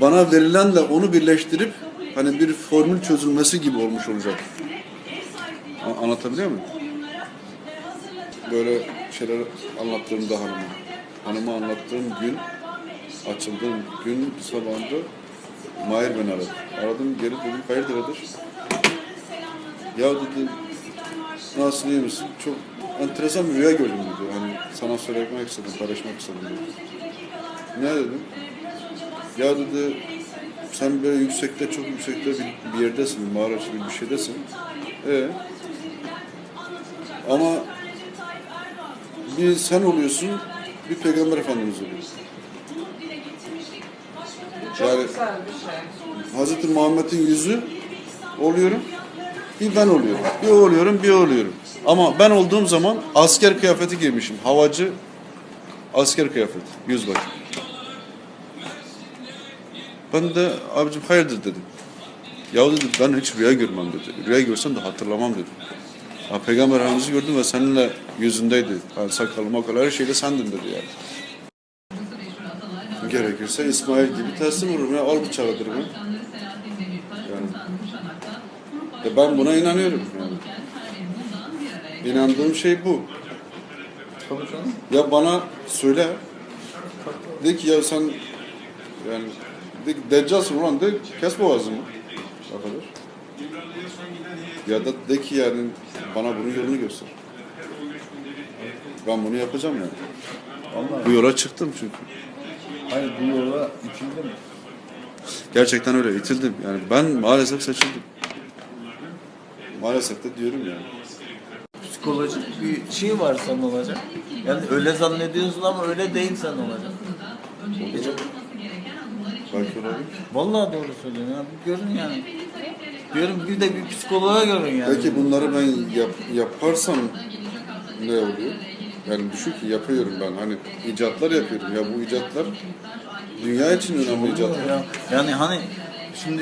bana verilenle onu birleştirip hani bir formül çözülmesi gibi olmuş olacak. Anlatabiliyor muyum? Böyle şeyler anlattığımda hanıma. Hanıma anlattığım gün, açıldığım gün sabahında Mahir beni aradı. Aradım geri dedim hayırdır Kadir? Ya dedi nasıl iyi misin? Çok enteresan bir rüya gördüm dedi. Hani sana söylemek istedim, paylaşmak istedim dedi. Ne dedim? Ya dedi sen böyle yüksekte, çok yüksekte bir, bir yerdesin, bir mağara gibi bir şeydesin. E ama bir sen oluyorsun, bir peygamber efendimiz oluyor. Yani- şey. Hazreti Muhammed'in yüzü oluyorum, bir ben oluyorum. Bir o oluyorum, bir o oluyorum. Ama ben olduğum zaman asker kıyafeti giymişim. Havacı asker kıyafeti, yüzbaşı. Ben de abicim hayırdır dedim. Ya dedi ben hiç rüya görmem dedi. Rüya görsem de hatırlamam dedi. Ha, Peygamber Efendimiz'i gördüm ve seninle yüzündeydi. Yani sakalı makalı her şeyde sendin dedi yani. Gerekirse İsmail gibi teslim olurum ya. Al bıçağı derim ya. Yani. E ben buna inanıyorum yani. İnandığım şey bu. Ya bana söyle. De ki ya sen yani de ki deccalsın ulan de kes boğazımı. Arkadaş. Ya da de ki yani bana bunun yolunu göster. Ben bunu yapacağım yani. Vallahi. Bu yola çıktım çünkü. Hayır bu yola itildi mi? Gerçekten öyle itildim. Yani ben maalesef seçildim. Maalesef de diyorum yani. Psikolojik bir şey var sen olacak. Yani öyle zannediyorsun ama öyle değil sen olacak. Belki Vallahi doğru söylüyorsun ya. Bir görün yani. Diyorum bir de bir psikoloğa görün yani. Peki bunları ben yap, yaparsam ne oluyor? Yani düşün ki yapıyorum ben. Hani icatlar yapıyorum. Ya bu icatlar dünya için önemli icatlar. Ya, yani hani şimdi